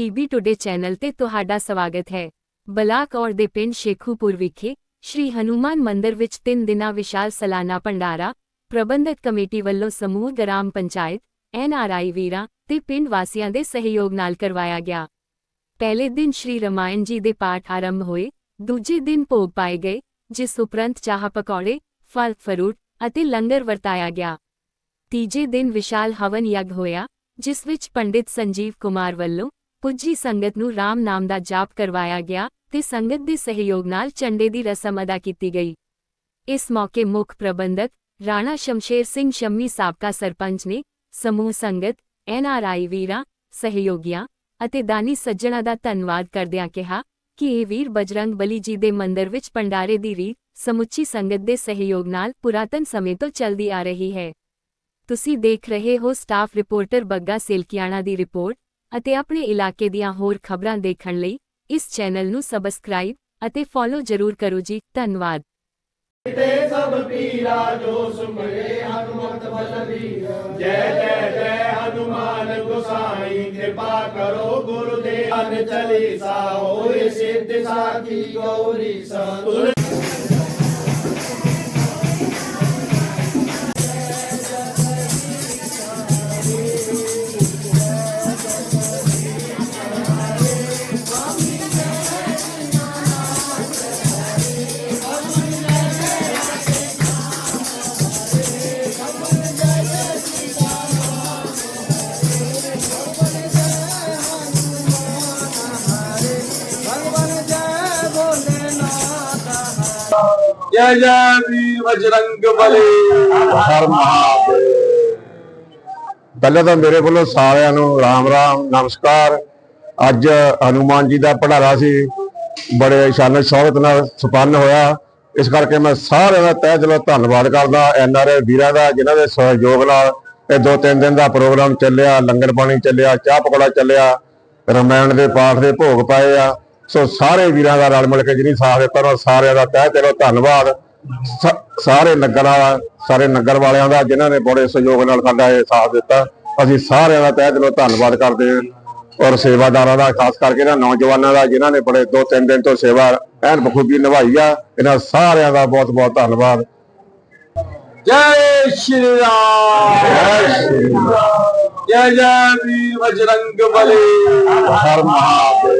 PB today channel ਤੇ ਤੁਹਾਡਾ ਸਵਾਗਤ ਹੈ। ਬਲਾਕ ਔਰ ਦੇ ਪਿੰਡ ਸ਼ੇਖੂਪੁਰ ਵਿਖੇ ਸ਼੍ਰੀ ਹਨੂਮਾਨ ਮੰਦਿਰ ਵਿੱਚ ਤਿੰਨ ਦਿਨਾ ਵਿਸ਼ਾਲ ਸਾਲਾਨਾ ਭੰਡਾਰਾ, ਪ੍ਰਬੰਧਕ ਕਮੇਟੀ ਵੱਲੋਂ ਸਮੂਹ ਗ੍ਰਾਮ ਪੰਚਾਇਤ ਐਨਆਰਆਈ ਵੀਰਾਂ ਤੇ ਪਿੰਡ ਵਾਸੀਆਂ ਦੇ ਸਹਿਯੋਗ ਨਾਲ ਕਰਵਾਇਆ ਗਿਆ। ਪਹਿਲੇ ਦਿਨ ਸ਼੍ਰੀ ਰਮਾਇਣ ਜੀ ਦੇ ਪਾਠ ਆਰੰਭ ਹੋਏ, ਦੂਜੇ ਦਿਨ ਭੋਗ ਪਾਏ ਗਏ, ਜਿਸ ਉਪਰੰਤ ਚਾਹ ਪਕੌੜੇ, ਫਲ, ਫਰੂਟ ਅਤੇ ਲੰਗਰ ਵਰਤਾਇਆ ਗਿਆ। ਤੀਜੇ ਦਿਨ ਵਿਸ਼ਾਲ ਹਵਨ ਯੱਗ ਹੋਇਆ, ਜਿਸ ਵਿੱਚ ਪੰਡਿਤ ਸੰਜੀਵ ਕੁਮਾਰ ਵੱਲੋਂ ਪੁੱਜੀ ਸੰਗਤ ਨੂੰ ਰਾਮ ਨਾਮ ਦਾ ਜਾਪ ਕਰਵਾਇਆ ਗਿਆ ਤੇ ਸੰਗਤ ਦੇ ਸਹਿਯੋਗ ਨਾਲ ਚੰਡੇ ਦੀ ਰਸਮ ਅਦਾ ਕੀਤੀ ਗਈ। ਇਸ ਮੌਕੇ ਮੁੱਖ ਪ੍ਰਬੰਧਕ ਰਾਣਾ ਸ਼ਮਸ਼ੇਰ ਸਿੰਘ ਸ਼ੰਮੀ ਸਾਬਕਾ ਸਰਪੰਚ ਨੇ ਸਮੂਹ ਸੰਗਤ ਐਨਆਰਆਈ ਵੀਰਾਂ, ਸਹਿਯੋਗੀਆਂ ਅਤੇ ਦਾਨੀ ਸੱਜਣਾ ਦਾ ਧੰਨਵਾਦ ਕਰਦਿਆਂ ਕਿਹਾ ਕਿ ਇਹ ਵੀਰ ਬਜਰੰਗ ਬਲੀ ਜੀ ਦੇ ਮੰਦਰ ਵਿੱਚ ਪੰਡਾਰੇ ਦੀ ਰੀਤ ਸਮੁੱਚੀ ਸੰਗਤ ਦੇ ਸਹਿਯੋਗ ਨਾਲ ਪੁਰਾਤਨ ਸਮੇਂ ਤੋਂ ਚੱਲਦੀ ਆ ਰਹੀ ਹੈ। ਤੁਸੀਂ ਦੇਖ ਰਹੇ ਹੋ ਸਟਾਫ ਰਿਪੋਰਟਰ ਬੱਗਾ ਸੇਲਕੀਆਣਾ ਦੀ ਰਿਪੋਰਟ। ਅਤੇ ਆਪਣੇ ਇਲਾਕੇ ਦੀਆਂ ਹੋਰ ਖਬਰਾਂ ਦੇਖਣ ਲਈ ਇਸ ਚੈਨਲ ਨੂੰ ਸਬਸਕ੍ਰਾਈਬ ਅਤੇ ਫੋਲੋ ਜ਼ਰੂਰ ਕਰੋ ਜੀ, ਧੰਨਵਾਦ। ਤੇ ਸਭ ਪੀਰਾ ਜੋ ਸੁਮਰੇ ਹਨੂਮਤ ਬਲਬੀ ਜੈ ਜੈ ਜੈ ਹਨੂਮਾਨ ਗੁਸਾਈ, ਕਿਰਪਾ ਕਰੋ ਗੁਰਦੇਵ ਚਲੀਸਾ। ਹੋਏ ਸਿੱਧ ਸਾਖੀ ਗੌਰੀ ਸਾ ਜੈ ਜੈ ਵੀਰ ਬਜਰੰਗ ਬਲੀ। ਹਰ ਮਹਾਦੇਵ ਪਹਿਲਾਂ ਤਾਂ ਮੇਰੇ ਵੱਲੋਂ ਸਾਰਿਆਂ ਨੂੰ ਰਾਮ ਰਾਮ, ਨਮਸਕਾਰ। ਅੱਜ ਹਨੂਮਾਨ ਜੀ ਦਾ ਪੜਾਰਾ ਸੀ। ਬੜੇ ਸ਼ਾਨ ਸ਼ੌਕਤ ਨਾਲ ਸੰਪੰਨ ਹੋਇਆ। ਇਸ ਕਰਕੇ ਮੈਂ ਸਾਰਿਆਂ ਦਾ ਤਹਿ ਦਿਲੋਂ ਧੰਨਵਾਦ ਕਰਦਾ। ਐਨਆਰਏ ਵੀਰਾਂ ਦਾ, ਜਿਨ੍ਹਾਂ ਦੇ ਸਹਿਯੋਗ ਨਾਲ ਇਹ ਦੋ ਤਿੰਨ ਦਿਨ ਦਾ ਪ੍ਰੋਗਰਾਮ ਚੱਲਿਆ, ਲੰਗਰ ਪਾਣੀ ਚੱਲਿਆ, ਚਾਹ ਪਕੌੜਾ ਚੱਲਿਆ। ਰਮਾਇਣ ਦੇ ਪਾਠ ਦੇ ਭੋਗ ਪਾਏ ਆ। ਸੋ ਸਾਰੇ ਵੀਰਾਂ ਦਾ ਰਲ ਮਿਲ ਕੇ ਜਿਹੜੀ ਸਾਥ ਦਿੱਤਾ ਉਹਨਾਂ ਸਾਰਿਆਂ ਦਾ ਤਹਿ ਦਿਲੋਂ ਧੰਨਵਾਦ। ਸਾਰੇ ਨਗਰ ਵਾਲਾ ਸਾਰੇ ਨਗਰ ਵਾਲਿਆਂ ਦਾ ਜਿਨ੍ਹਾਂ ਨੇ ਬੜੇ ਸਹਿਯੋਗ ਨਾਲ ਸਾਡਾ ਇਹ ਸਾਥ ਦਿੱਤਾ ਅਸੀਂ ਸਾਰਿਆਂ ਦਾ ਤਹਿ ਦਿਲੋਂ ਧੰਨਵਾਦ ਕਰਦੇ ਹਾਂ। ਔਰ ਸੇਵਾਦਾਰਾਂ ਦਾ ਖਾਸ ਕਰਕੇ ਇਹਨਾਂ ਨੌਜਵਾਨਾਂ ਦਾ ਜਿਨ੍ਹਾਂ ਨੇ ਬੜੇ ਦੋ ਤਿੰਨ ਦਿਨ ਤੋਂ ਸੇਵਾ ਐਨ ਬਖੂਬੀ ਨਿਭਾਈ ਆ ਇਹਨਾਂ ਸਾਰਿਆਂ ਦਾ ਬਹੁਤ ਬਹੁਤ ਧੰਨਵਾਦ। ਜੈ ਸ਼੍ਰੀ ਰਾਮ। ਜੈ ਸ਼੍ਰੀ ਰਾਮ। ਜੈ ਜੈ ਵੀਰ ਬਜਰੰਗ ਬਲੀ। ਹਰ ਮਹਾਦੇਵ।